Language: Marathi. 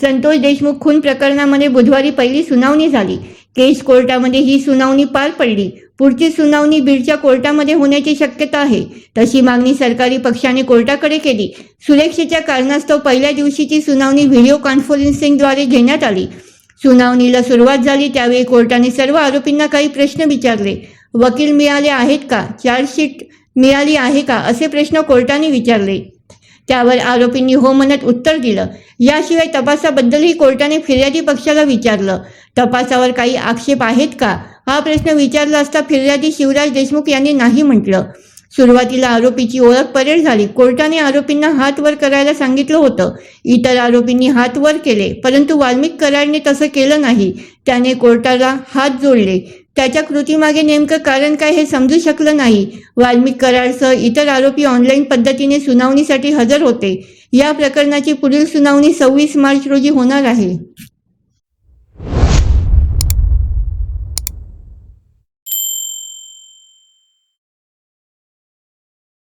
संतोष देशमुख खून प्रकरणामध्ये बुधवारी पहिली सुनावणी झाली. केस कोर्टामध्ये ही सुनावणी पार पडली. पुढची सुनावणी बीडच्या कोर्टामध्ये होण्याची शक्यता आहे. तशी मागणी सरकारी पक्षाने कोर्टाकडे केली. सुरक्षेच्या कारणास्तव पहिल्या दिवशीची सुनावणी व्हिडिओ कॉन्फरन्सिंगद्वारे घेण्यात आली. सुनावणीला सुरुवात झाली त्यावेळी कोर्टाने सर्व आरोपींना काही प्रश्न विचारले. वकील मिळाले आहेत का? चार्जशीट मिळाली आहे का? असे प्रश्न कोर्टाने विचारले. त्यावर आरोपींनी हो म्हणत उत्तर दिलं. याशिवाय तपासाबद्दलही कोर्टाने फिर्यादी पक्षाला विचारलं. तपासावर काही आक्षेप आहेत का? हा प्रश्न विचारला असता फिर्यादी शिवराज देशमुख यांनी नाही म्हटलं. सुरुवातीला आरोपीची ओळख परेड झाली. कोर्टाने आरोपींना हात वर करायला सांगितलं होतं. इतर आरोपींनी हात वर केले परंतु वाल्मिक कराडने तसं केलं नाही. त्याने कोर्टाला हात जोडले. त्याच्या कृतीमागे नेमकं कारण काय हे समजू शकलं नाही. वाल्मिक कराडसह इतर आरोपी ऑनलाईन पद्धतीने सुनावणीसाठी हजर होते. या प्रकरणाची पुढील सुनावणी सव्वीस मार्च रोजी होणार आहे.